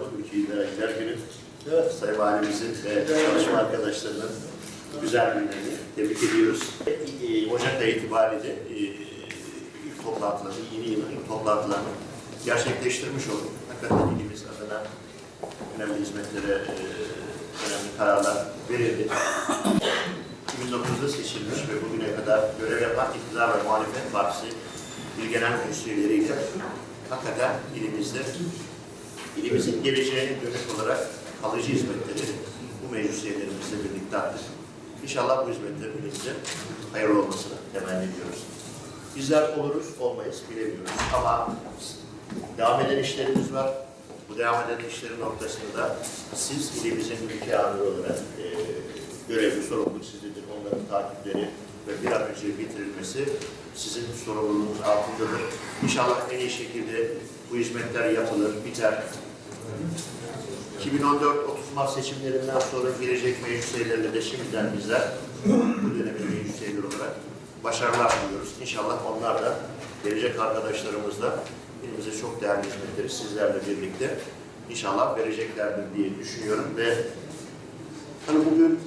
Sağlık Ülkeyi Dergiler Günü. Evet. Sayın Valimizin ve çalışma arkadaşlarının güzel günlerini tebrik ediyoruz. Ee, Ocak ayı itibariyle e, ilk toplantılarını, yeni yılın ilk toplantılarını gerçekleştirmiş olduk. Hakikaten ilimiz adına önemli hizmetlere, e, önemli kararlar verildi. 2009'da seçilmiş ve bugüne kadar görev yapan iktidar ve muhalefet partisi il genel meclisleriyle hakikaten ilimizde ilimizin geleceğine dönük olarak kalıcı hizmetleri bu meclis üyelerimizle birlikte attık. İnşallah bu hizmetlerin ülkemize hayırlı olmasını temenni ediyoruz. Bizler oluruz, olmayız bilemiyoruz ama devam eden işlerimiz var. Bu devam eden işlerin noktasında siz ilimizin ülke amiri olarak e, görevli sorumluluk sizindir. Onların takipleri ve bir an önce bitirilmesi sizin sorumluluğunuz altındadır. İnşallah en iyi şekilde bu hizmetler yapılır, biter. 2014-30 Mart seçimlerinden sonra gelecek meclis de şimdiden bizler bu dönemin meclis olarak başarılar diliyoruz. İnşallah onlar da gelecek arkadaşlarımız da elimize çok değerli hizmetleri sizlerle birlikte inşallah vereceklerdir diye düşünüyorum ve hani bugün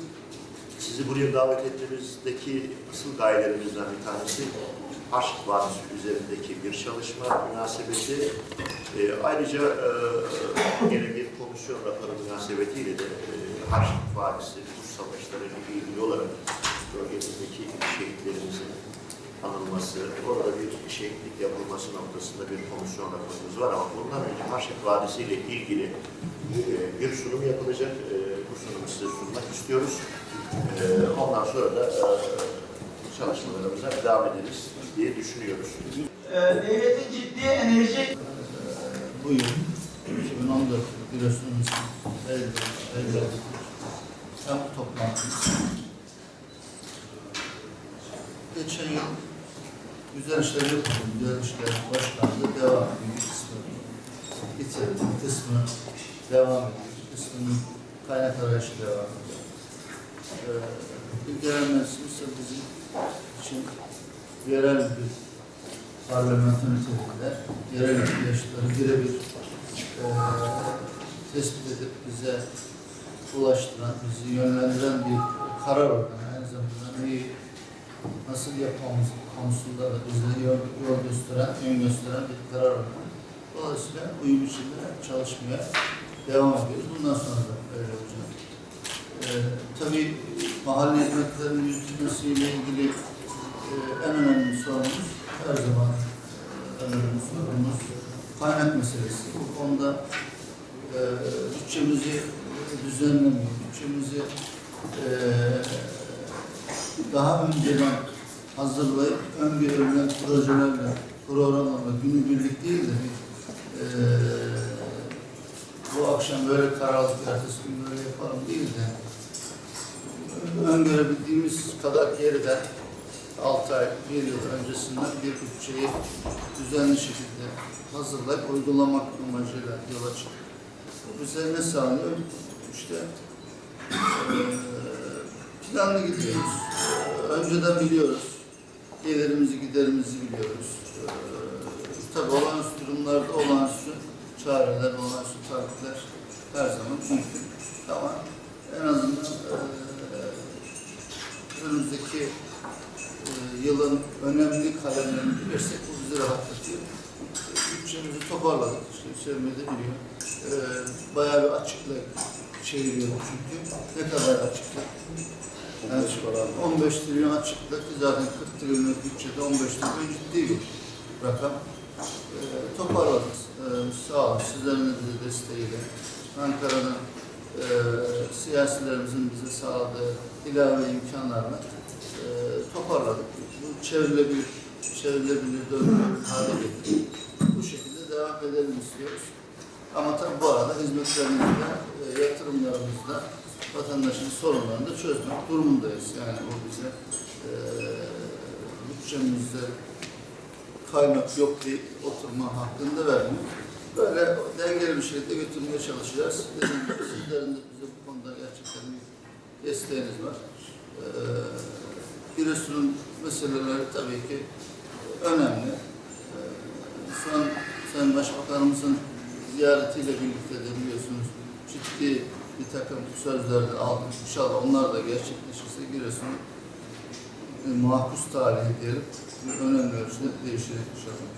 sizi buraya davet ettiğimizdeki asıl gayelerimizden bir tanesi Aşk Vadisi üzerindeki bir çalışma münasebeti. E, ayrıca e, yine bir komisyon raporu münasebetiyle de e, Aşk Vadisi Rus Savaşları ile ilgili olarak bölgemizdeki şehitlerimizin anılması, orada bir şehitlik yapılması noktasında bir komisyon raporumuz var ama bundan önce Aşk Vadisi ile ilgili e, bir sunum yapılacak. E, bu sunumu size sunmak istiyoruz. E, ondan sonra da e, çalışmalarımıza devam ederiz diye düşünüyoruz. Ee, devletin ciddi enerji bu yıl 2014 biliyorsunuz elde hem toplantımız. Geçen yıl güzel işler yapıldı, güzel işler başlandı, devam ediyor. Bir kısmı bitirdi, bir kısmı devam ediyor, bir kısmının kaynak arayışı devam ediyor. Ee, genel meclis ise bizim için yerel bir parlamento niteliğinde yerel ihtiyaçları birebir eee tespit edip bize ulaştıran, bizi yönlendiren bir karar organı. Aynı zamanda neyi nasıl yapmamız konusunda da bize yol, yol gösteren, yön gösteren bir karar organı. Dolayısıyla uyum içinde çalışmaya devam ediyoruz. Bundan sonra da öyle olacak. Eee tabii mahalle hizmetlerinin yürütülmesiyle ilgili eee, en önemli sorunumuz her zaman en önemli sorunumuz kaynak meselesi. Bu konuda eee bütçemizi düzenlemiyor, bütçemizi eee, daha önceden hazırlayıp öngörülen projelerle, programlarla günübirlik değil de eee, bu akşam böyle karar aldık, ertesi gün böyle yapalım değil de öngörebildiğimiz kadar geriden 6 ay, 1 yıl öncesinden bir bütçeyi düzenli şekilde hazırlayıp uygulamak amacıyla yola çıktık. Bize ne sağlıyor? İşte planlı gidiyoruz. Önceden biliyoruz. Gelirimizi, giderimizi biliyoruz. Eee, Tabii olağanüstü durumlarda olağanüstü çareler, olağanüstü taahhütler her zaman mümkün. Ama en azından önümüzdeki e, yılın önemli kalemlerini bilirsek bu bizi rahatlatıyor. Bütçemizi toparladık. İşte Hüseyin Bey biliyor. E, bayağı bir açıklık çeviriyoruz çünkü. Ne kadar açıklık? Yani şu 15 trilyon açıklık zaten 40 trilyonluk bütçede 15 trilyon ciddi bir rakam. E, toparladık. E, sağ olun sizlerin de desteğiyle. Ankara'nın e, siyasilerimizin bize sağladığı ilave imkanlarla e, toparladık. Bu çevrilebilir, çevrilebilir, dönülebilir hale getirdik. Bu şekilde devam edelim istiyoruz. Ama tabii bu arada hizmetlerimizde, e, yatırımlarımızda vatandaşın sorunlarını da çözmek durumundayız. Yani bu bize e, bütçemizde kaynak yok diye oturma hakkını da vermiyor. Böyle dengeli bir şekilde götürmeye çalışacağız. Dediğim gibi sizlerin de bize bu konuda gerçekten bir desteğiniz var. Giresun'un meseleleri tabii ki önemli. Ee, son Sayın Başbakanımızın ziyaretiyle birlikte de biliyorsunuz ciddi bir takım sözler de aldık. İnşallah onlar da gerçekleşirse Giresun'un e, mahpus tarihi diyelim önemli ölçüde değişir inşallah.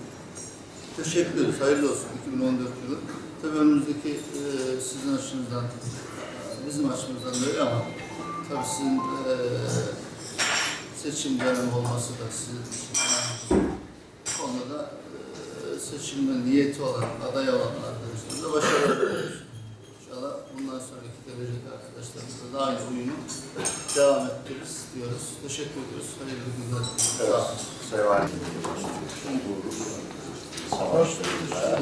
Teşekkür ederiz. Hayırlı olsun 2014 yılı. Tabii önümüzdeki e, sizin açınızdan, e, bizim açımızdan da öyle ama tabii sizin e, seçim dönemi olması da sizin konuda da e, seçimde niyeti olan, aday olan arkadaşlarımıza başarılar diliyoruz. İnşallah bundan sonraki gelecek arkadaşlarımızla da aynı uyumu devam ettiririz diyoruz. Teşekkür ediyoruz. Hayırlı günler. Sağ Evet. olun. Sayın Valim. Savaşlarımızda